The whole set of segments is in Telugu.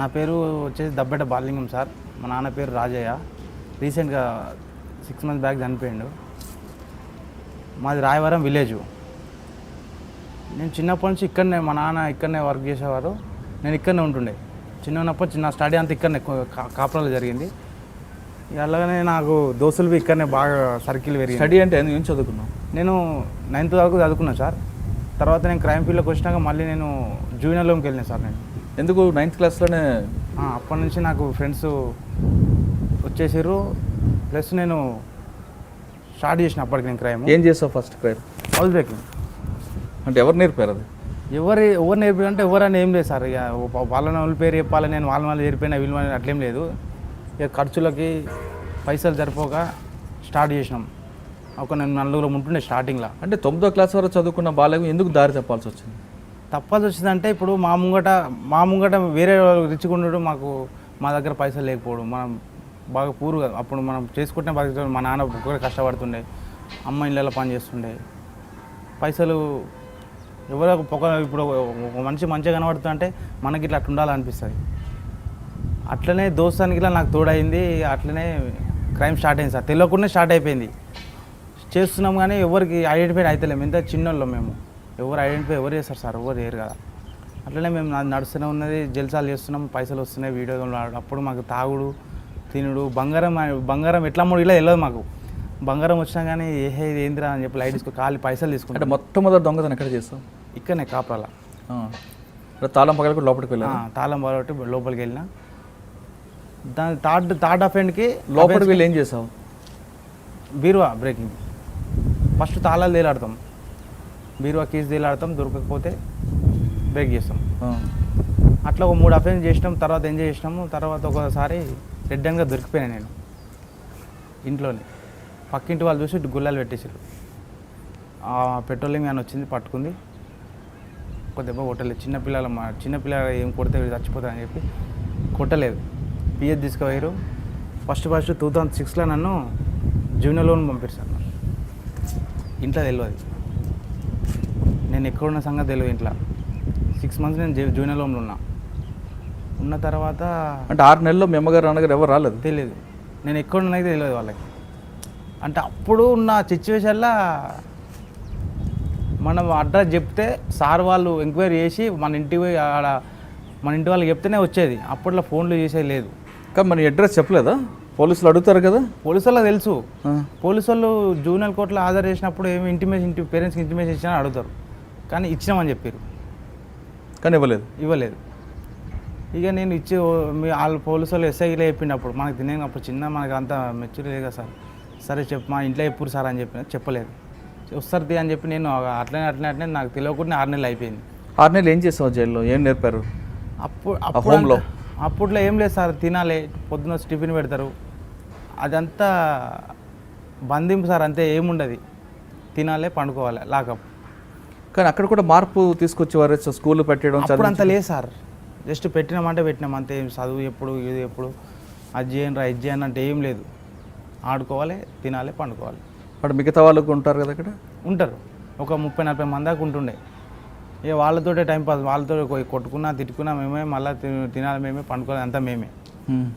నా పేరు వచ్చేసి దబ్బెట బాలింగం సార్. మా నాన్న పేరు రాజయ్య. రీసెంట్గా సిక్స్ మంత్స్ బ్యాక్ చనిపోయిండు. మాది రాయవరం విలేజ్ నేను చిన్నప్పటి నుంచి ఇక్కడనే మా నాన్న ఇక్కడనే వర్క్ చేసేవారు. నేను ఇక్కడనే ఉంటుండే. చిన్న ఉన్నప్పుడు చిన్న స్టడీ అంతా ఇక్కడనే కాపురాలో జరిగింది. అలాగనే నాకు దోస్తులు ఇక్కడనే బాగా సర్కిల్ పెరిగింది. స్టడీ అంటే ఏం చదువుకున్నావు? నేను నైన్త్ వరకు చదువుకున్నా సార్. తర్వాత నేను క్రైమ్ ఫీల్డ్లోకి వచ్చినాక మళ్ళీ నేను జూనియర్లోకి వెళ్ళినా సార్ నేను. ఎందుకు నైన్త్ క్లాస్లోనే అప్పటి నుంచి నాకు ఫ్రెండ్స్ వచ్చేసారు ప్లస్ నేను స్టార్ట్ చేసిన అప్పటికి నేను క్రైమ్ ఏం చేసావు ఫస్ట్ క్రైమ్ హౌస్ బ్రేకింగ్ అంటే ఎవరు నేర్పారు అది? ఎవరు ఎవరు నేర్పిందంటే ఎవరని ఏం లేదు సార్. ఇక వాళ్ళని వాళ్ళ పేరు చెప్పాలి నేను వాళ్ళ వాళ్ళు చేరిపోయినా వీళ్ళు అట్లేం లేదు. ఇక ఖర్చులకి పైసలు సరిపోక స్టార్ట్ చేసినాం. ఒక నేను నలుగురు ఉంటుండే స్టార్టింగ్లో అంటే తొమ్మిదో క్లాస్ వరకు చదువుకున్న బాలకు ఎందుకు దారి తప్పాల్సి వచ్చింది? తప్పదు వచ్చిందంటే ఇప్పుడు మా ముంగట మా ముంగట వేరే వాళ్ళు రిచ్గా ఉండడం మాకు మా దగ్గర పైసలు లేకపోవడం. మనం బాగా పూరు అప్పుడు మనం చేసుకుంటే బాగా మా నాన్న కూడా కష్టపడుతుండే అమ్మ ఇళ్ళలో పని చేస్తుండే. పైసలు ఎవరో ఒక ఇప్పుడు ఒక మనిషి మంచిగా కనబడుతుంటే మనకి ఇట్లా అట్లా ఉండాలనిపిస్తుంది. అట్లనే దోస్తానికి ఇట్లా నాకు తోడైంది అట్లనే క్రైమ్ స్టార్ట్ అయింది సార్. తెలియకుండా స్టార్ట్ అయిపోయింది. చేస్తున్నాం కానీ ఎవరికి ఐడెంటిఫై అవుతలేము ఎంత చిన్నోళ్ళం మేము. ఎవరు ఐడెంటిఫై ఎవరు చేస్తారు సార్? ఎవరు చేయరు కదా. అట్లనే మేము నడుస్తూనే ఉన్నది జల్సాలు చేస్తున్నాం పైసలు వస్తున్నాయి వీడియో అప్పుడు మాకు తాగుడు తినుడు బంగారం బంగారం ఎట్లా అమ్ముడు ఇలా తెలియదు మాకు. బంగారం వచ్చినా కానీ ఇది ఏందిరా అని చెప్పి లైట్ తీసుకో ఖాళీ పైసలు అంటే తీసుకుంటాం మొట్టమొదటి దొంగతనం ఎక్కడ చేస్తావు ఇక్కడనే. అంటే తాళం పగల కూడా లోపలికి వెళ్ళాను తాళం బాగొట్టి లోపలికి వెళ్ళిన. దాని థర్డ్ థర్డ్ అఫెండ్కి లోపలికి వెళ్ళి ఏం చేసావు? బీరువా బ్రేకింగ్ ఫస్ట్ తాళాలు తేలాడతాం. బీరువా కీస్ తేలాడతాం దొరకకపోతే బ్రేక్ చేస్తాం. అట్లా ఒక మూడు అఫెన్స్ చేసినాం తర్వాత ఎంజాయ్ చేసినాము తర్వాత ఒకసారి రెడ్ హ్యాండ్గా దొరికిపోయినా నేను. ఇంట్లోనే. పక్కింటి వాళ్ళు చూసి గుల్లాలు పెట్టేసారు ఆ పెట్రోలింగ్ వ్యాన్ వచ్చింది పట్టుకుంది. ఒక దెబ్బ కొట్టలేదు. చిన్నపిల్లల మా చిన్నపిల్లలు ఏం కొడితే చచ్చిపోతారని చెప్పి కొట్టలేదు. పిఎస్ తీసుకుపోయారు ఫస్ట్ ఫస్ట్ టూ థౌజండ్ సిక్స్లో నన్ను జూనియర్ లోన్ పంపించారు ఇంట్లో తెలియదు నేను ఎక్కడున్న సంగతి తెలియదు ఇంట్లో. సిక్స్ మంత్స్ నేను జూనియర్ లోన్లో ఉన్నా. ఉన్న తర్వాత అంటే ఆరు నెలల్లో మీ అమ్మగారు నాన్నగారు ఎవరు రాలేదు? తెలియదు నేను ఎక్కడున్నది తెలియదు వాళ్ళకి. అంటే అప్పుడు ఉన్న సిచ్యువేషన్లో మనం అడ్రస్ చెప్తే సార్ వాళ్ళు ఎంక్వైరీ చేసి మన ఇంటికి పోయి ఆడ మన ఇంటి వాళ్ళకి చెప్తేనే వచ్చేది. అప్పట్లో ఫోన్లు చేసేది లేదు. కానీ మన అడ్రస్ చెప్పలేదా? పోలీసులు అడుగుతారు కదా? పోలీసు వాళ్ళకి తెలుసు. పోలీసు వాళ్ళు జూనియర్ కోర్టులో హాజరు చేసినప్పుడు ఏమి ఇంటిమేషన్ ఇంటి పేరెంట్స్కి ఇంటిమేషన్ ఇచ్చినా అడుగుతారు. కానీ ఇచ్చినామని చెప్పారు కానీ ఇవ్వలేదు. ఇవ్వలేదు. ఇక నేను ఇచ్చి వాళ్ళు పోలీసు వాళ్ళు ఎస్ఐలో చెప్పినప్పుడు మనకు తినేటప్పుడు చిన్న మనకు అంత మెచ్యూర్ లేదు కదా సార్. సరే చెప్పు మా ఇంట్లో ఎప్పుడు సార్ అని చెప్పిన చెప్పలేదు. వస్తారు తీ అని చెప్పి నేను అట్లనే అట్లనే అట్లనే నాకు తెలియకుండా ఆరు నెలలు అయిపోయింది. ఆరు నెలలు ఏం చేసావు జైల్లో? ఏం నేర్పారు? అప్పుడు అప్పుడు అప్పట్లో ఏం లేదు సార్ తినాలి. పొద్దున వచ్చి టిఫిన్ పెడతారు. అదంతా బంధింపు సార్ అంతే ఏముండదు. తినాలి పండుకోవాలి లాకప్. కానీ అక్కడ కూడా మార్పు తీసుకొచ్చేవారు స్కూల్ పెట్టడం అప్పుడు అంత. లేదు సార్. జస్ట్ పెట్టినామంటే పెట్టినాం అంతే ఏం చదువు ఎప్పుడు ఇది ఎప్పుడు. అది చేయండి రా ఇది చేయండి అంటే ఏం లేదు. ఆడుకోవాలి తినాలి పండుకోవాలి. అక్కడ మిగతా వాళ్ళకు ఉంటారు కదా అక్కడ? ఉంటారు. ఒక ముప్పై నలభై మంది దాకా ఉంటుండే. ఇక వాళ్ళతోటే టైం పాస్ వాళ్ళతో కొట్టుకున్నా తిట్టుకున్నా మేమే మళ్ళీ తినాలి మేమే పండుకోవాలి అంతా మేమే.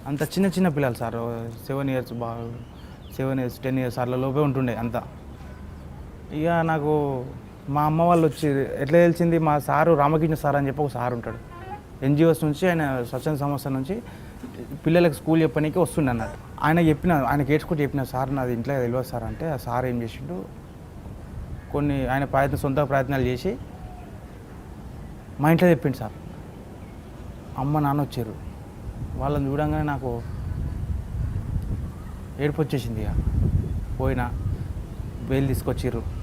అంత చిన్న చిన్న పిల్లలు సార్ సెవెన్ ఇయర్స్ బాగా సెవెన్ ఇయర్స్ టెన్ ఇయర్స్ అట్లా లోపే ఉంటుండే అంతా. ఇక నాకు మా అమ్మ వాళ్ళు వచ్చి ఎట్లా తెలిసింది? మా సారు రామకృష్ణ సార్ అని చెప్పి ఒక సార్ ఉంటాడు. ఎన్జిఓస్ నుంచి ఆయన స్వచ్ఛంద సంస్థ నుంచి పిల్లలకు స్కూల్ చెప్పడానికి వస్తుండే అన్నట్టు. ఆయన చెప్పిన ఆయన కేడ్చుకుంటూ చెప్పిన సార్ నాది ఇంట్లో తెలియదు సార్ అంటే ఆ సార్ ఏం చేసిండు? కొన్ని ఆయన ప్రయత్నం సొంత ప్రయత్నాలు చేసి మా ఇంట్లో చెప్పిండు సార్. అమ్మ నాన్న వచ్చారు. వాళ్ళని చూడంగానే నాకు ఏడుపు వచ్చేసింది ఇక పోయినా బెయిల్ తీసుకొచ్చిర్రు.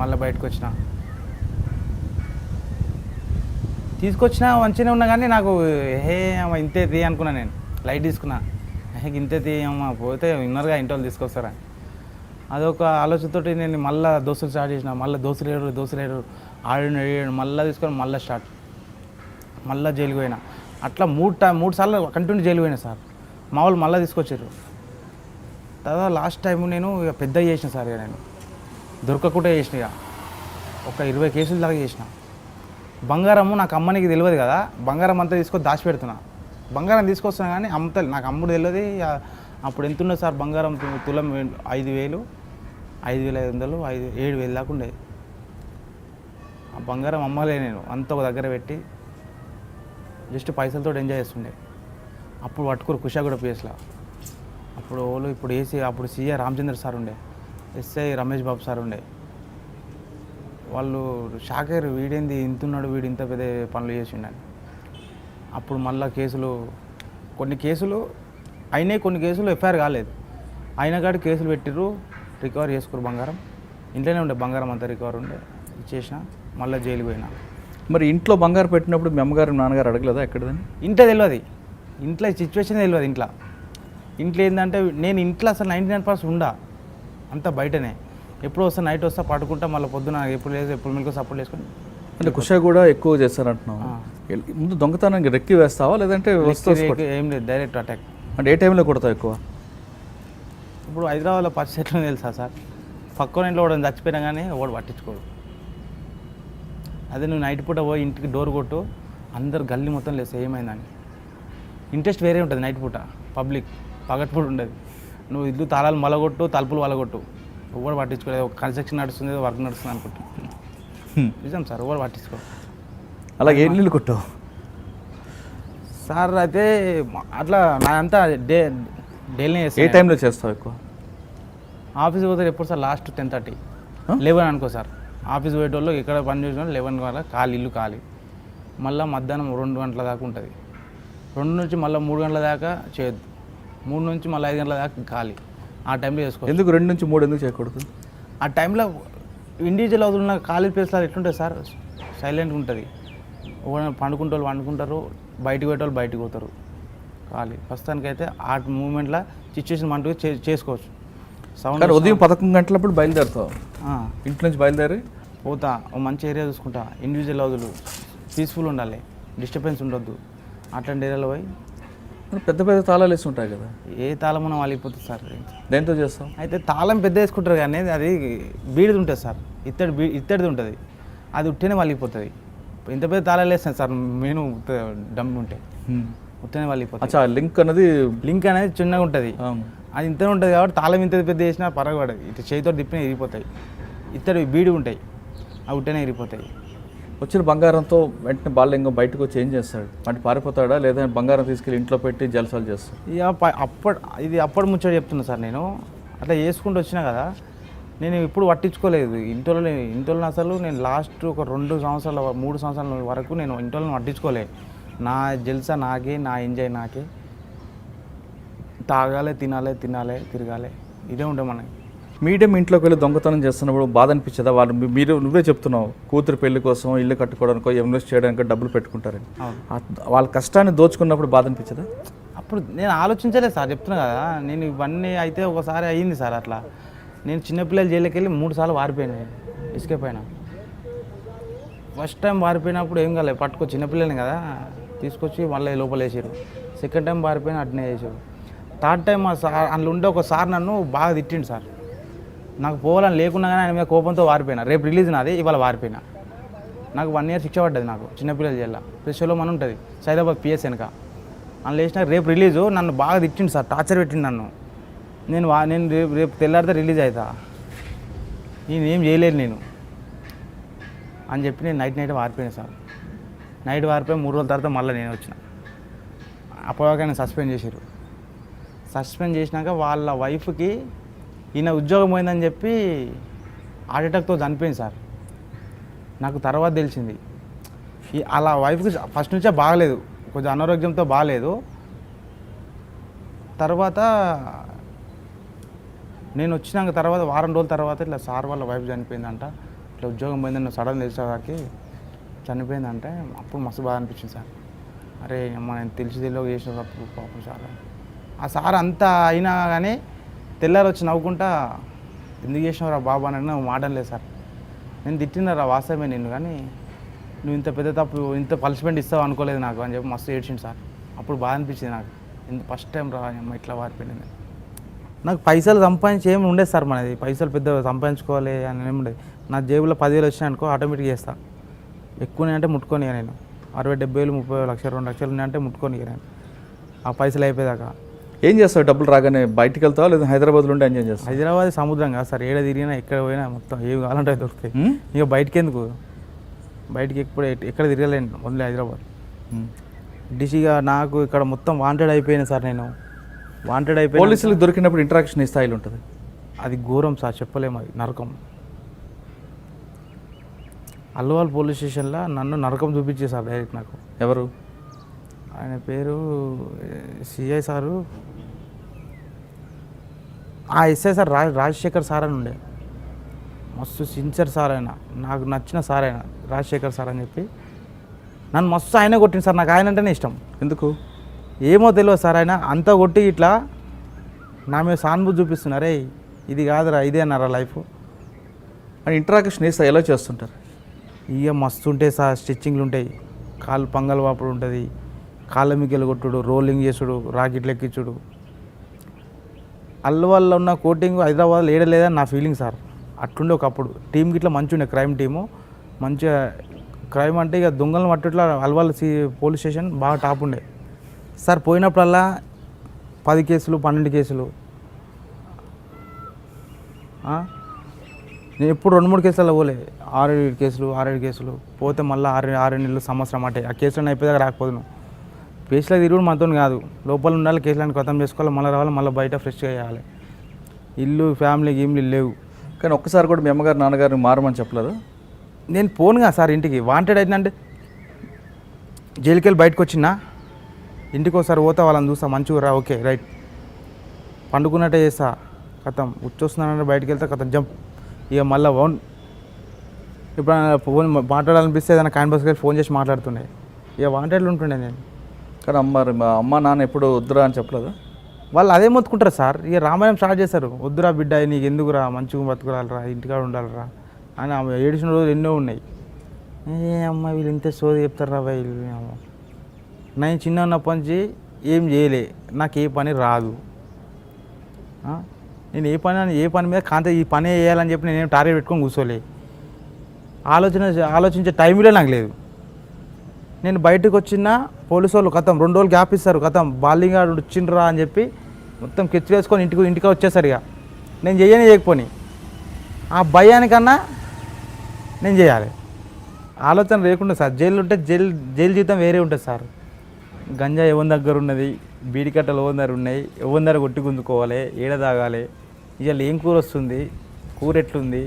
మళ్ళీ బయటకు వచ్చిన. తీసుకొచ్చిన మంచిగానే ఉన్నా కానీ నాకు హే అమ్మ ఇంతే తీ అనుకున్నా నేను. లైట్ తీసుకున్నా. హే ఇంతే తీ అమ్మ పోతే విన్నర్గా ఇంటి వాళ్ళు తీసుకొస్తారా? అదొక ఆలోచనతోటి నేను మళ్ళీ దోస్తులు స్టార్ట్ చేసిన. మళ్ళీ దోస్తులు ఏడు దోస్తులు ఏడు ఆడిన ఏడు మళ్ళీ తీసుకొని మళ్ళీ స్టార్ట్. మళ్ళీ జైలుకి పోయినా. అట్లా మూడు టైం మూడు సార్లు కంటిన్యూ జైలు పోయినా సార్. మా వాళ్ళు మళ్ళీ తీసుకొచ్చారు. తర్వాత లాస్ట్ టైం నేను ఇక పెద్ద చేసిన సార్ ఇక నేను. దొరకకుండా చేసిన ఇక. ఒక ఇరవై కేసులు దాకా చేసిన. బంగారము నాకు అమ్మనికి తెలియదు కదా. బంగారం అంతా తీసుకొని దాచిపెడుతున్నా. బంగారం తీసుకొస్తున్నా కానీ అమ్ముతా నాకు అమ్ముడు తెలియదు. అప్పుడు ఎంత ఉండదు సార్ బంగారం తులం ఐదు వేలు ఐదు వేల ఐదు వందలు ఐదు ఏడు వేలు దాకా ఉండేది ఆ బంగారం అమ్మలే నేను. అంత ఒక దగ్గర పెట్టి జస్ట్ పైసలతో ఎంజాయ్ చేస్తుండే. అప్పుడు పట్టుకోరు కూడా ప్లేస్లో అప్పుడు వాళ్ళు ఇప్పుడు ఏసీ అప్పుడు సీఏ రామచంద్ర సార్ ఉండే. ఎస్ఐ రమేష్ బాబు సార్ ఉండే. వాళ్ళు షాక్ అయ్యారు వీడేంది ఇంతున్నాడు వీడు ఇంత పెద్ద పనులు చేసిండని. అప్పుడు మళ్ళా కేసులు కొన్ని కేసులు అయినాయి కొన్ని కేసులు ఎఫ్ఐఆర్ కాలేదు. అయినా కాడి కేసులు పెట్టిర్రు రికవర్ చేసుకోరు బంగారం. ఇంట్లోనే ఉండే బంగారం అంతా రికవర్ ఉండే ఇచ్చేసిన మళ్ళీ జైలుకి పోయినా. మరి ఇంట్లో బంగారు పెట్టినప్పుడు మీ అమ్మగారు నాన్నగారు అడగలేదా ఎక్కడదని? ఇంట్లో తెలియదు ఇంట్లో సిచ్యువేషన్ తెలియదు ఇంట్లో. ఇంట్లో ఏంటంటే నేను ఇంట్లో అసలు నైంటీ నైన్ పర్సెంట్ ఉండా. అంతా బయటనే. ఎప్పుడు వస్తా నైట్ వస్తా పడుకుంటా మళ్ళీ పొద్దున ఎప్పుడు లేదు ఎప్పుడు మీకు సపోర్ట్ చేసుకొని. అంటే కుషా కూడా ఎక్కువ చేస్తారంటున్నావు. ముందు దొంగతనానికి రెక్కి వేస్తావా లేదంటే ఏం లేదు డైరెక్ట్ అటాక్ అంటే ఏ టైంలో కొడతావు ఎక్కువ? ఇప్పుడు హైదరాబాద్లో పరిస్థితి ఎట్లా తెలుసా సార్? పక్కన ఇంట్లో కూడా చచ్చిపోయినా కానీ వాడు పట్టించుకోడు. అదే నువ్వు నైట్ పూట పోయి ఇంటికి డోర్ కొట్టు అందరు గల్లీ మొత్తం లేదు ఏమైందని. ఇంట్రెస్ట్ వేరే ఉంటుంది నైట్ పూట పబ్లిక్ పగటిపూట ఉండదు. నువ్వు ఇల్లు తాళాలు మలగొట్టు తలుపులు వలగొట్టు. ఎవరు పట్టించుకోలేదు. ఒక కన్స్ట్రక్షన్ నడుస్తుంది వర్క్ నడుస్తుంది అనుకుంటా. నిజం సార్ ఎవరు పట్టించుకో. అలాగే ఏ నీళ్ళు కొట్టావు? సార్ అయితే అట్లా నా అంతా డే డైలీ ఏ టైంలో చేస్తావు ఎక్కువ? ఆఫీస్ పోతే ఎప్పుడు sir last ten thirty? Eleven అనుకో సార్. ఆఫీస్ పోయేటోళ్ళు ఇక్కడ పని చేసిన లెవెన్ వల్ల ఖాళీ ఇల్లు ఖాళీ. మళ్ళీ మధ్యాహ్నం రెండు గంటల దాకా ఉంటుంది. రెండు నుంచి మళ్ళీ మూడు గంటల దాకా చేయొద్దు. మూడు నుంచి మళ్ళీ ఐదు గంటల దాకా ఖాళీ. ఆ టైంలో చేసుకోవచ్చు. ఎందుకు రెండు నుంచి మూడు ఎందుకు చేయకూడదు? ఆ టైంలో ఇండివిజువల్ ఉన్న ఖాళీ ప్లేస్లో ఎట్లుంటుంది సార్? సైలెంట్గా ఉంటుంది. పండుకుంటే వాళ్ళు పండుకుంటారు బయటికి పోయేటోళ్ళు బయటికి పోతారు. ఖాళీ. ప్రస్తుతానికైతే ఆ మూమెంట్లో సిచ్యువేషన్ మనకు చేసుకోవచ్చు. సౌండ్ ఉదయం పదకొండు గంటలప్పుడు బయలుదేరుతావు. ఇంటి నుంచి బయలుదేరి? పోతా. ఓ మంచి ఏరియా చూసుకుంటా. ఇండివిజువల్ హౌజులు. పీస్ఫుల్ ఉండాలి. డిస్టర్బెన్స్ ఉండొద్దు. అట్లాంటి ఏరియాలో పోయి పెద్ద పెద్ద తాళాలు వేసి ఉంటాయి కదా. ఏ తాళమున వాళ్ళిపోతుంది సార్. దేంతో చేస్తావు? అయితే తాళం పెద్ద వేసుకుంటారు కానీ అది బీడిది ఉంటుంది సార్. ఇత్తడి బీ ఇత్తడిది ఉంటుంది. అది ఉట్టినే వాళ్ళిపోతుంది ఇంత పెద్ద తాళాలు వేస్తాను సార్. మెయిన్ డమ్ ఉంటే. ఉత్తనే వాళ్ళిపోతుంది అచ్చా లింక్ అన్నది లింక్ అనేది చిన్నగా ఉంటుంది. అది ఇంతనే ఉంటుంది కాబట్టి తాళం ఇంత పెద్ద వేసినా పరగబడదు ఇటు చేతితో తిప్పిన ఇరిగిపోతాయి. ఇత్తడి బీడి ఉంటాయి. అవి ఉట్టనే ఇరిగిపోతాయి. వచ్చిన బంగారంతో వెంటనే బాలలింగం బయటకు వచ్చి ఏం చేస్తాడు? అంటే పారిపోతాడా? లేదా బంగారం తీసుకెళ్ళి ఇంట్లో పెట్టి జలసాలు చేస్తాడు? ఇక అప్పటి ఇది అప్పటి ముచ్చట చెప్తున్నా సార్ నేను. అట్లా చేసుకుంటూ వచ్చినా కదా నేను ఇప్పుడు పట్టించుకోలేదు. ఇంట్లో ఇంట్లో అసలు నేను లాస్ట్ ఒక రెండు సంవత్సరాల మూడు సంవత్సరాల వరకు నేను ఇంట్లో పట్టించుకోలేదు నా జల్సా నాకే నా ఎంజాయ్ నాకే. తాగాలి తినాలి తినాలి తిరగాలి. ఇదే ఉండే మనకి. మీడియం ఇంట్లోకి వెళ్ళి దొంగతనం చేస్తున్నప్పుడు బాధ అనిపించదా? వాళ్ళు మీరు నువ్వే చెప్తున్నావు కూతురు పెళ్ళి కోసం ఇల్లు కట్టుకోవడానికో ఇన్వెస్ట్ చేయడానికో డబ్బులు పెట్టుకుంటారని. వాళ్ళ కష్టాన్ని దోచుకున్నప్పుడు బాధ అనిపించదా? అప్పుడు నేను ఆలోచించలేదు సార్ చెప్తున్నా కదా. నేను ఇవన్నీ అయితే ఒకసారి అయ్యింది సార్ అట్లా. నేను చిన్నపిల్లలు జైలుకి వెళ్ళి మూడు సార్లు వారిపోయాను ఎస్కేప్ అయినా. ఫస్ట్ టైం వారిపోయినప్పుడు ఏం కాలేదు పట్టుకో చిన్నపిల్లల్ని కదా. తీసుకొచ్చి మళ్ళీ లోపల వేసారు సెకండ్ టైం వారిపోయిన అట్నే వేసారు థర్డ్ టైం మా సార్ అందులో ఉండే ఒక సార్ నన్ను బాగా తిట్టిండు సార్. నాకు పోవాలని లేకున్నా కానీ ఆయన మీద కోపంతో వారిపోయినా. రేపు రిలీజ్ నాది ఇవాళ వారిపోయినా. నాకు వన్ ఇయర్ శిక్ష పడ్డది నాకు చిన్నపిల్లల జైల్లో. ప్రెషర్లో మన ఉంటుంది సైదాబాద్ పిఎస్ వెనక. అందులో వేసిన రేపు రిలీజు నన్ను బాగా తిట్టిండు సార్ టార్చర్ పెట్టిండు నన్ను. నేను వా నేను రేపు రేపు తెల్లారితే రిలీజ్ అవుతా నేను ఏం చేయలేదు నేను. అని చెప్పి నేను నైట్ నైట్ వారిపోయాను సార్. నైట్ వారిపోయి మూడు రోజుల తర్వాత మళ్ళీ నేను వచ్చిన. అప్పటివరకు నేను సస్పెండ్ చేశారు సస్పెండ్ చేసినాక వాళ్ళ వైఫ్కి ఈయన ఉద్యోగం పోయిందని చెప్పి హార్ట్ అటాక్తో చనిపోయింది సార్. నాకు తర్వాత తెలిసింది. ఈ అలా వైఫ్కి ఫస్ట్ నుంచే బాగలేదు. కొంచెం అనారోగ్యంతో బాగలేదు. తర్వాత నేను వచ్చినాక తర్వాత వారం రోజుల తర్వాత ఇట్లా సార్ వాళ్ళ వైఫ్ చనిపోయిందంట. ఇట్లా ఉద్యోగం పోయిందని సడన్ తెలిసేసరికి చనిపోయిందంటే అప్పుడు మస్తు బాధ అనిపించింది సార్. అరే అమ్మ నేను తెలిసి తెలియక చేసిన తప్పు పాపం సార్ ఆ సార్ అంతా అయినా కానీ తెల్లారి వచ్చి నవ్వుకుంటా ఎందుకు చేసినావురా బాబు? అని అన్న మాట లేదు సార్. నేను తిట్టినరా వాస్తవమే నిన్ను కానీ నువ్వు ఇంత పెద్ద తప్పు ఇంత పనిష్మెంట్ ఇస్తావు అనుకోలేదు నాకు అని చెప్పి మస్తు ఏడ్చింది సార్. అప్పుడు బాధ అనిపించింది నాకు. ఇంత ఫస్ట్ టైం రా అమ్మ ఇట్లా వారిపోయింది? నాకు పైసలు సంపాదించి ఏమి ఉండేది సార్ మనది. పైసలు పెద్ద సంపాదించుకోవాలి అని ఏమి ఉండేది. నా జేబులో పదివేలు వచ్చినాయి అనుకో ఆటోమేటిక్గా చేస్తా. ఎక్కువ అంటే ముట్టుకొని నేను. అరవై డెబ్బై వేలు ముప్పై వేలు లక్ష రెండు లక్షలు ఉన్నాయంటే ముట్టుకొని నేను. ఆ పైసలు అయిపోయేదాకా. ఏం చేస్తావు? డబ్బులు రాగానే బయటికి వెళ్తావా? లేదా హైదరాబాద్లో ఉండి ఎంజాయ్ చేస్తావు? హైదరాబాద్ సముద్రం కదా సార్. ఏడ తిరిగినా ఎక్కడ పోయినా మొత్తం ఏవి కావాలంటే దొరుకుతాయి? ఇక బయటికి ఎందుకు బయటికి ఎప్పుడు ఎక్కడ తిరగలేను. ఓన్లీ హైదరాబాద్. డిసిగా నాకు ఇక్కడ మొత్తం వాంటెడ్ అయిపోయాను సార్ నేను. వాంటెడ్ అయిపోయి పోలీసులకు దొరికినప్పుడు ఇంటరాక్షన్ ఈ స్థాయిలో ఉంటుంది. అది ఘోరం సార్. చెప్పలేము అది. నరకం. అల్లువాల్ పోలీస్ స్టేషన్లో నన్ను నరకం చూపించే సార్ డైరెక్ట్ నాకు. ఎవరు? ఆయన పేరు సిఐ సారు. ఆ ఎస్ఐ సార్ రా రాజశేఖర్ సార్ అని ఉండే. మస్తు సిన్సియర్ సార్ ఆయన. నాకు నచ్చిన సార్ ఆయన రాజశేఖర్ సార్ అని చెప్పి. నన్ను మస్తు ఆయనే కొట్టింది సార్. నాకు ఆయన అంటేనే ఇష్టం. ఎందుకు? ఏమో తెలియదు సార్ ఆయన. అంతా కొట్టి ఇట్లా నా మీద సానుభూతి చూపిస్తున్నారే ఇది కాదురా ఇదే అన్నారా లైఫ్. అని ఇంటరాక్షన్ స్థాయి ఎలా చేస్తుంటారు? ఇక మస్తు ఉంటాయి సార్. స్టిచ్చింగ్లు ఉంటాయి. కాళ్ళు పంగల్ వాపుడు ఉంటుంది. కాళ్ళ మిగ్గలు కొట్టుడు రోలింగ్ చేసుడు రాకెట్లు ఎక్కించుడు. అల్వాల్లో ఉన్న కోటింగ్ హైదరాబాద్లో ఏడలేదని నా ఫీలింగ్ సార్. అట్లుండే ఒకప్పుడు. టీం గిట్ల మంచి ఉండే క్రైమ్ టీము మంచిగా క్రైమ్ అంటే ఇక దొంగలను పట్టుట్లా అల్వాల్ సి పోలీస్ స్టేషన్ బాగా టాప్ ఉండే. సార్ పోయినప్పుడల్లా పది కేసులు పన్నెండు కేసులు. నేను ఎప్పుడు రెండు మూడు కేసులలో పోలే. ఆరు ఏడు కేసులు ఆరేడు కేసులు. పోతే మళ్ళీ ఆరు ఆరు నెలలు సంవత్సరం అంటే. ఆ కేసులను అయిపోయేదాకా రాకపోదును. కేసులో తిరుగుడు మనతో కాదు. లోపల ఉండాలి కేసులను ఖతం చేసుకోవాలి మళ్ళీ రావాలి మళ్ళీ బయట ఫ్రెష్గా చేయాలి. ఇల్లు ఫ్యామిలీ గీమ్లు లేవు. కానీ ఒక్కసారి కూడా మీ అమ్మగారు నాన్నగారిని మారమని చెప్పలేదు? నేను పోనుగా సార్ ఇంటికి. వాంటెడ్ అయిందంటే జైలుకి వెళ్ళి బయటకు వచ్చినా? ఇంటికి ఒకసారి పోతా వాళ్ళని చూస్తా మంచిగా రా ఓకే రైట్. పండుకున్నట్టే చేస్తా. కథం ఉచ్చొస్తున్నానంటే బయటకు వెళ్తే కథం జంప్. ఇక మళ్ళీ వన్ ఇప్పుడు ఫోన్ మాట్లాడాలనిపిస్తే ఏదైనా కాన్ బస్కి ఫోన్ చేసి మాట్లాడుతుండే. ఇక వాంటెడ్లు ఉంటుండే నేను. కానీ అమ్మ మా అమ్మ నాన్న ఎప్పుడు వద్దురా అని చెప్పలేదు? వాళ్ళు అదే మొత్తుకుంటారు సార్. ఇక రామాయణం స్టార్ట్ చేస్తారు వద్దురా బిడ్డ నీకు ఎందుకురా? మంచిగా బతకరాలరా? ఇంటికాడ ఉండాలిరా? అని ఆమె ఏడిచిన రోజులు ఎన్నో ఉన్నాయి. ఏ అమ్మ వీళ్ళు ఇంత సోది చెప్తారా వీళ్ళు? నేను చిన్న ఉన్నప్పటి నుంచి ఏం చేయలే. నాకు ఏ పని రాదు. నేను ఏ పని అని- ఏ పని మీద కాంత ఈ పని చేయాలని చెప్పి నేను టార్గెట్ పెట్టుకొని కూర్చోలే. ఆలోచన ఆలోచించే టైంలో నాకు లేదు. నేను బయటకు వచ్చిన పోలీసు వాళ్ళు కథం రెండు రోజులు గ్యాప్ ఇస్తారు కథం. బాలింగ్ వచ్చిండ్రా అని చెప్పి మొత్తం కెచ్చి వేసుకొని ఇంటికి ఇంటికి వచ్చేసరిగా. నేను చేయని చేయకపోని ఆ భయానికన్నా నేను చేయాలి. ఆలోచన లేకుండా సార్ జైలు ఉంటే జైలు జైలు జీవితం వేరే ఉంటుంది సార్. గంజా ఎవరి దగ్గర ఉన్నది? బీడి కట్టలు ఎవరి దగ్గర ఉన్నాయి? ఎవరి దగ్గర కొట్టి గుంజుకోవాలి? ఏడ తాగాలి? ఇవాళ ఏం కూర వస్తుంది? కూర ఎట్లుంది?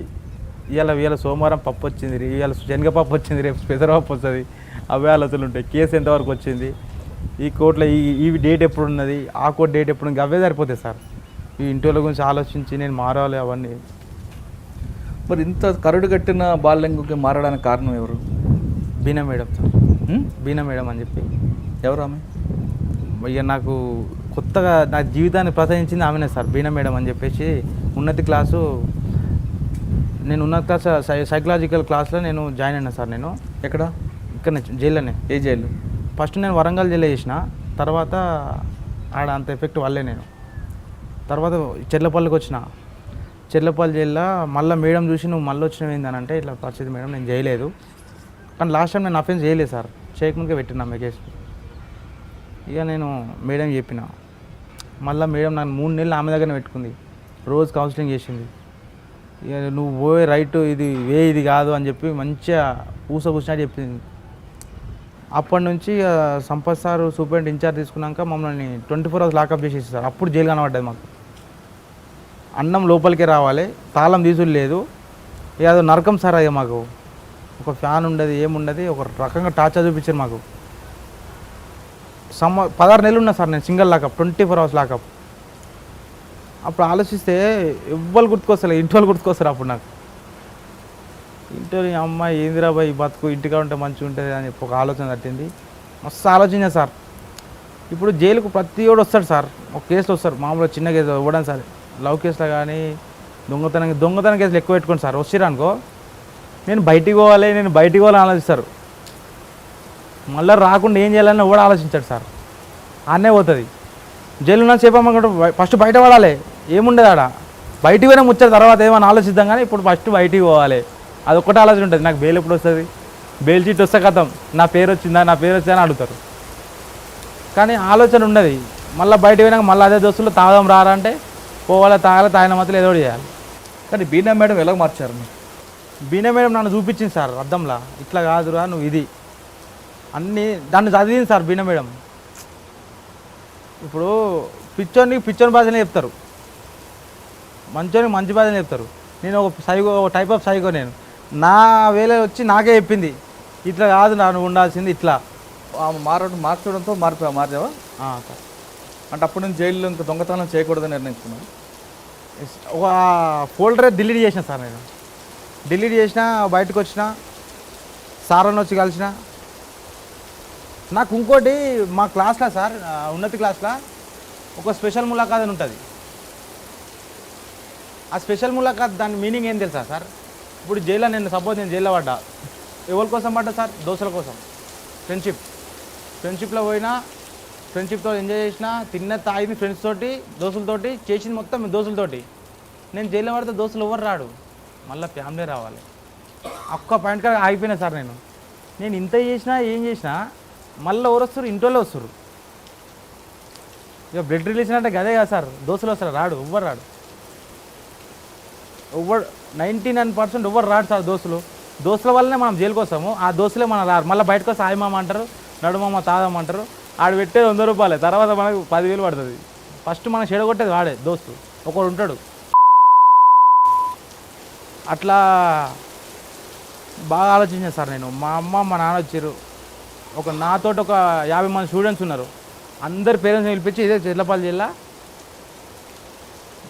ఇవాళ ఇవాళ సోమవారం పప్పు వచ్చింది ఇవాళ శనగపప్పు వచ్చింది రేపు పెసరపప్పు వస్తుంది. అవే ఆలోచనలు ఉంటాయి. కేసు ఎంతవరకు వచ్చింది? ఈ కోర్టులో ఈ ఈ డేట్ ఎప్పుడు ఉన్నది? ఆ కోర్టు డేట్ ఎప్పుడు ఉంది అవే సరిపోతాయి సార్. ఈ ఇంటి వాళ్ళ గురించి ఆలోచించి నేను మారాలి అవన్నీ. మరి ఇంత కరుడు కట్టిన బాల్యంగుకి మారడానికి కారణం ఎవరు? Beena madam sir? Beena madam అని చెప్పి. ఎవరు ఆమె? ఇక నాకు కొత్తగా నా జీవితాన్ని ప్రసరించింది ఆమెనే సార్ బీనా మేడం అని చెప్పేసి. ఉన్నతి క్లాసు నేను ఉన్నత క్లాస్ సై సైకలాజికల్ క్లాస్లో నేను జాయిన్ అయినా సార్ నేను. ఎక్కడ? ఇక్కడ జైల్లోనే. ఏ జైలు? ఫస్ట్ నేను వరంగల్ జైల్లో చేసిన తర్వాత ఆడ అంత ఎఫెక్ట్ వల్లే నేను. తర్వాత చెర్లపల్లికి వచ్చిన. చెర్లపల్లి జైల్లో మళ్ళీ మేడం చూసి నువ్వు మళ్ళీ వచ్చినవి ఏందని అంటే ఇట్లా పరిస్థితి మేడం నేను చేయలేదు. కానీ లాస్ట్ టైం నేను అఫెన్స్ చేయలేదు సార్. చేయకముందుకే పెట్టినా మీ కేసు ఇక నేను మేడం చెప్పిన. మళ్ళీ మేడం నన్ను మూడు నెలలు ఆమె దగ్గరనే పెట్టుకుంది. రోజు కౌన్సిలింగ్ చేసింది. ఇక నువ్వు పోయే రైట్ ఇది వే ఇది కాదు అని చెప్పి మంచిగా పూస పూసినట్టు చెప్పింది. అప్పటి నుంచి సంపత్ సార్ సూపరింట్ ఇన్ఛార్జ్ తీసుకున్నాక మమ్మల్ని ట్వంటీ ఫోర్ అవర్స్ లాకప్ చేసేసి సార్. అప్పుడు జైలు కనబడ్డది మాకు. అన్నం లోపలికే రావాలి తాళం తీసులు లేదు. ఇక అది నరకం సార్ అది మాకు. ఒక ఫ్యాన్ ఉండదు ఏముండదు ఒక రకంగా టార్చర్ చూపించారు మాకు. సమ్మ పదహారు నెలలు ఉన్నా సార్ నేను single lockup twenty four hours lockup. అప్పుడు ఆలోచిస్తే ఎవ్వరు గుర్తుకొస్తారు ఇంటి వాళ్ళు గుర్తుకొస్తారు అప్పుడు నాకు. ఇంటర్ ఈ అమ్మాయి ఏందిరా బాయ్? ఈ బతుకు ఇంటిగా ఉంటే మంచిగా ఉంటుంది అని ఒక ఆలోచన తట్టింది. మస్తు ఆలోచన సార్. ఇప్పుడు జైలుకు ప్రతి ఒడు వస్తాడు సార్. ఒక కేసులో వస్తారు. మామూలుగా చిన్న కేసు ఇవ్వడం సార్. లవ్ కేసులో కానీ దొంగతనం దొంగతనం కేసులు ఎక్కువ పెట్టుకోండి సార్. వచ్చారు అనుకో. నేను బయటికి పోవాలి నేను బయటికి పోవాలని ఆలోచిస్తారు. మళ్ళీ రాకుండా ఏం చేయాలని కూడా ఆలోచించాడు సార్. ఆడనే పోతుంది. జైలు ఉన్న చెప్పమ్మకుంటే ఫస్ట్ బయట పడాలి. ఏముండదు ఆడ. బయటికి పోయినా ముచ్చారు తర్వాత ఏమైనా ఆలోచిద్దాం కానీ ఇప్పుడు ఫస్ట్ బయటికి పోవాలి. అది ఒక్కటే ఆలోచన ఉంటుంది. నాకు బెయిల్ ఎప్పుడు వస్తుంది? బెయిల్ చీట్ వస్తే కథం. నా పేరు వచ్చిందా? నా పేరు వచ్చిందా అని అడుగుతారు. కానీ ఆలోచన ఉన్నది. మళ్ళీ బయట పోయినాక మళ్ళీ అదే దోస్తులు తాగదాం రారా అంటే పోవాలా తాగాలి తాగిన మాత్రం ఏదో ఒకటి చేయాలి. కానీ బీనా మేడం ఎలా మార్చారు మీరు? బీనే మేడం నన్ను చూపించింది సార్ అద్దంలా. ఇట్లా కాదురా నువ్వు ఇది. అన్నీ దాన్ని చదివింది సార్ బీనే మేడం. ఇప్పుడు పిచ్చోనికి పిచ్చోని భాషనే చెప్తారు. మంచోనికి మంచి భాషనే చెప్తారు. నేను ఒక సైకో ఒక టైప్ ఆఫ్ సైకో నేను. నా వేళ వచ్చి నాకే చెప్పింది. ఇట్లా కాదు నా నువ్వు ఉండాల్సింది ఇట్లా. ఆమె మారడం మార్చడంతో మార్పా మార్చావా అంటే అప్పటి నుంచి జైల్లో ఇంకా దొంగతనం చేయకూడదని నిర్ణయించుకున్నాను. ఒక ఫోల్డరే డిలీట్ చేసిన సార్ నేను. డిలీట్ చేసిన బయటకు వచ్చిన సార్ అని వచ్చి కలిసిన. నాకు ఇంకోటి మా క్లాస్లో సార్ ఉన్నతి క్లాస్లో ఒక స్పెషల్ ములాఖాత్ అని ఉంటుంది. ఆ స్పెషల్ ములాఖాత్ దాని మీనింగ్ ఏం తెలుసా సార్? ఇప్పుడు జైల్లో నేను సపోజ్ నేను జైల్లో పడ్డా. ఎవరి కోసం పడ్డా సార్? దోశల కోసం. ఫ్రెండ్షిప్ ఫ్రెండ్షిప్లో పోయినా ఫ్రెండ్షిప్తో ఎంజాయ్ చేసిన తిన్న తాగింది ఫ్రెండ్స్ తోటి దోస్తులతోటి చేసింది మొత్తం దోస్తులతోటి నేను జైల్లో పడితే దోస్తులు ఎవరు రాడు? మళ్ళీ ఫ్యామిలీ రావాలి. ఒక్క పాయింట్ కాడ ఆగిపోయినా సార్ నేను. నేను ఇంత చేసినా ఏం చేసినా మళ్ళీ ఎవరు వస్తారు? ఇంట్లో వస్తారు. ఇక బ్లడ్ రిలేషన్ అంటే గదే కదా సార్. దోస్తులు వస్తారు రాడు ఎవ్వరు రాడు. ఎవ్వరు నైంటీ నైన్ పర్సెంట్ ఎవ్వరు రాడు సార్ దోస్తులు. దోస్తుల వల్లనే మనం జైలుకి వస్తాము ఆ దోస్తులే మన రారు. మళ్ళీ బయటకు వస్తే ఆయమామ అంటారు నడుమామ తాదమ్మ ఆడు పెట్టేది వంద రూపాయలే. తర్వాత మనకు పదివేలు పడుతుంది. ఫస్ట్ మనం చెడగొట్టేది వాడే దోస్తు. ఒకడు ఉంటాడు. అట్లా బాగా ఆలోచించాను సార్ నేను. మా అమ్మ మా నాన్న వచ్చారు. ఒక నాతోటి ఒక యాభై మంది స్టూడెంట్స్ ఉన్నారు. అందరి పేరెంట్స్ పిలిపించి ఇదే చెట్లపల్లి జిల్లా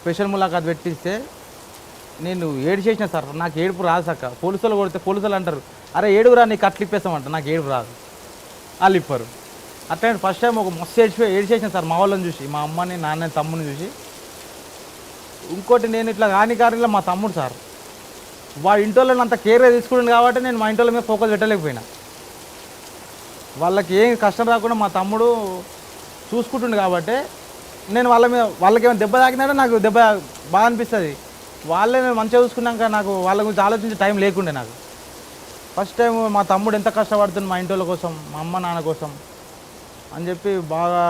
స్పెషల్ ములాఖాత్ పెట్టిస్తే నేను ఏడు చేసిన సార్ నాకు ఏడుపు రాదు సక్క పోలీసులు కొడితే పోలీసులు అంటారు. అరే ఏడుగురా నీకు అట్లు ఇప్పేస్తామంట నాకు ఏడుపు రాదు. వాళ్ళు ఇప్పరు. అట్లా ఫస్ట్ టైం ఒక మస్తు ఏడ్చి ఏడ్చేసిన సార్ మా వాళ్ళని చూసి మా అమ్మని నాన్నని తమ్ముని చూసి. ఇంకోటి నేను ఇట్లా కానికారులో మా తమ్ముడు సార్ వాడి వాళ్ళని అంత కేర్గా తీసుకున్నాను కాబట్టి నేను మా ఇంట్లో మీద ఫోకస్ పెట్టలేకపోయినా. వాళ్ళకి ఏం కష్టం రాకుండా మా తమ్ముడు చూసుకుంటుండు కాబట్టి నేను వాళ్ళ మీద వాళ్ళకి ఏమైనా దెబ్బ తాకినాడో నాకు దెబ్బ బాగా అనిపిస్తుంది. వాళ్ళే నేను మంచిగా చూసుకున్నాక నాకు వాళ్ళ గురించి ఆలోచించే టైం లేకుండే నాకు. ఫస్ట్ టైం మా తమ్ముడు ఎంత కష్టపడుతుంది మా ఇంటి వాళ్ళ కోసం మా అమ్మ నాన్న కోసం అని చెప్పి బాగా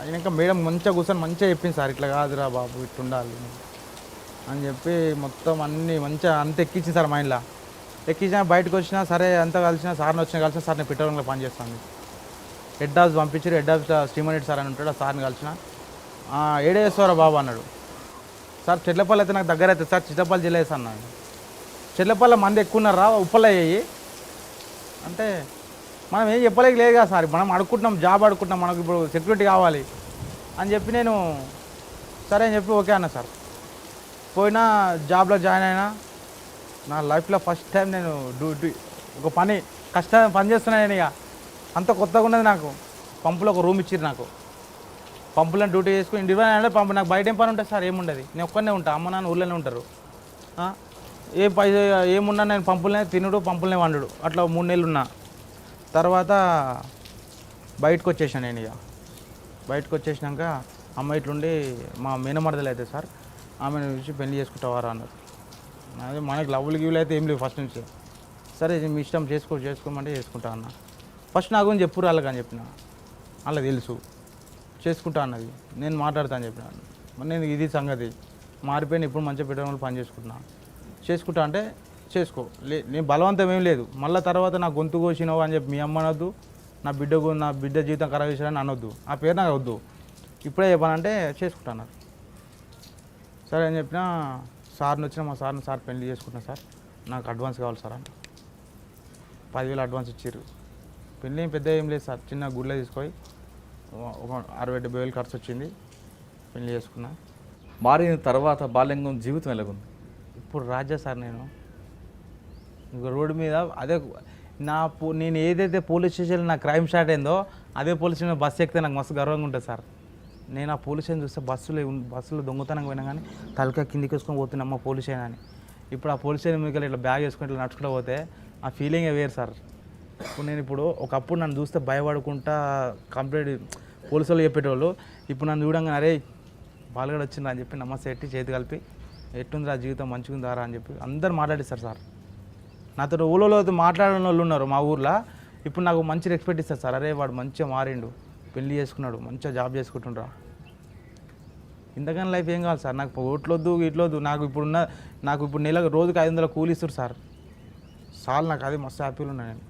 అయినాక మేడం మంచిగా కూర్చొని మంచిగా చెప్పింది సార్ ఇట్లా కాదురా బాబు ఇట్లా ఉండాలి అని చెప్పి మొత్తం అన్నీ మంచిగా అంత ఎక్కించింది సార్ మైండ్లో ఎక్కించినా బయటకు వచ్చినా సరే అంతా కలిసినా సార్ని వచ్చినా కలిసినా సార్ నేను పెట్రోలింగ్లో పనిచేస్తాను హెడ్ ఆఫీస్ పంపించారు head office Srimani Reddy sir అని ఉంటాడు ఆ సార్ని కలిసిన. "ఆ, బాబు అన్నాడు. సార్ చెట్లపల్లి అయితే నాకు దగ్గర అవుతుంది సార్ చిట్టపల్లి జిల్లా వేసాను అన్నాడు చెట్లపల్లి మంది ఎక్కువ ఉన్నారా ఉప్పలు అయ్యాయి అంటే మనం ఏం చెప్పలేక లేదు కదా సార్ మనం అడుక్కుంటున్నాం జాబ్ అడుక్కుంటున్నాం మనకు ఇప్పుడు సెక్యూరిటీ కావాలి అని చెప్పి నేను సరే అని చెప్పి ఓకే అన్న సార్. పోయినా జాబ్లో జాయిన్ అయినా నా లైఫ్లో ఫస్ట్ టైం నేను డ్యూటీ ఒక పని కష్టం పని చేస్తున్నాను నేను ఇక. అంత కొత్తగా ఉన్నది నాకు. పంపులో ఒక రూమ్ ఇచ్చిర్రు నాకు. పంపులను డ్యూటీ చేసుకుని ఇంటి అంటే పంపు నాకు బయట ఏం పని ఉంటుంది సార్ ఏముండదు. నేను ఒక్కనే ఉంటా అమ్మ నాన్న ఊళ్ళోనే ఉంటారు. ఏ పై ఏమున్నా నేను పంపులనే తినుడు పంపులనే వండుడు. అట్లా మూడు నెలలు ఉన్నా తర్వాత బయటకు వచ్చేసాను నేను ఇక. బయటకు వచ్చేసినాక అమ్మ ఇట్లుండి మా మేనమరదలు అయితే సార్ ఆమెను చూసి పెళ్ళి చేసుకుంటావారా అన్నారు. అదే మనకి లవ్లు గివ్లు అయితే ఏం లేవు ఫస్ట్ నుంచి. సరే ఇది మీ ఇష్టం చేసుకో చేసుకోమంటే చేసుకుంటా అన్న. ఫస్ట్ నా గురించి చెప్పు అని చెప్పిన. అలా తెలుసు. చేసుకుంటా అన్నది. నేను మాట్లాడతాను చెప్పినాను చెప్పిన. మరి నేను ఇది సంగతి. మారిపోయిన ఇప్పుడు మంచిగా పెట్టడం పని చేసుకుంటున్నా. చేసుకుంటా అంటే చేసుకో. లే నేను బలవంతం ఏం లేదు. మళ్ళీ తర్వాత నా గొంతు కోసినావు అని చెప్పి మీ అమ్మ అనొద్దు. నా బిడ్డకు నా బిడ్డ జీవితం ఖరాబ్ చేశాడని అనొద్దు. ఆ పేరు నాకు వద్దు. ఇప్పుడే చెప్పానంటే చేసుకుంటా అన్నారు. సరే అని చెప్పిన సార్ని వచ్చిన మా సార్ని సార్ పెళ్ళి చేసుకుంటున్నా సార్. నాకు అడ్వాన్స్ కావాలి సార్ అంట. పదివేలు అడ్వాన్స్ ఇచ్చారు పెళ్ళి ఏం పెద్ద ఏం లేదు సార్. చిన్న గుడిలో తీసుకొని ఒక అరవై డెబ్బై వేలు ఖర్చు వచ్చింది. పెళ్ళి చేసుకున్నా. మారిన తర్వాత బాల్యంగం జీవితం ఎలాగుంది? ఇప్పుడు రాజా సార్ నేను. ఇంకో రోడ్డు మీద అదే నా పో నేను ఏదైతే పోలీస్ స్టేషన్లో నా క్రైమ్ స్టార్ట్ అయిందో అదే పోలీస్ స్టేషన్ బస్సు ఎక్కితే నాకు మస్తు గర్వంగా ఉంటుంది సార్. నేను ఆ పోలీస్ స్టేషన్ చూస్తే బస్సులో బస్సులో దొంగతనంగా పోయినా కానీ తలకాయ కిందికి వేసుకొని పోతున్నా అమ్మ పోలీస్ స్టేషన్ అని. ఇప్పుడు ఆ పోలీస్ స్టేషన్ మీకు ఇట్లా బ్యాగ్ వేసుకుని ఇట్లా నడుచుకుంటూ పోతే ఆ ఫీలింగే వేరు సార్. ఇప్పుడు నేను ఇప్పుడు ఒకప్పుడు నన్ను చూస్తే భయపడుకుంటా కంప్లీట్ పోలీసు వాళ్ళు చెప్పేటోళ్ళు ఇప్పుడు నన్ను చూడంగా అరే బాలుగడ వచ్చిందా అని చెప్పి నమస్తే ఎట్టి చేతి కలిపి ఎట్టుందిరా జీవితం మంచిగా ఉందారా అని చెప్పి అందరు మాట్లాడిస్తారు సార్. నాతో ఊళ్ళో మాట్లాడిన వాళ్ళు ఉన్నారు మా ఊర్లో ఇప్పుడు నాకు మంచి రెస్పెక్ట్ ఇస్తారు సార్. అరే వాడు మంచిగా మారిండు పెళ్ళి చేసుకున్నాడు మంచిగా జాబ్ చేసుకుంటుండ్రా. ఇంతకన్నా లైఫ్ ఏం కావాలి సార్? నాకు ఓట్లొద్దు ఇట్లొద్దు నాకు ఇప్పుడున్న నాకు ఇప్పుడు నెల రోజుకి ఐదు వందల కూలిస్తారు సార్. చాలు నాకు అదే మస్తు హ్యాపీలు ఉన్నా నేను.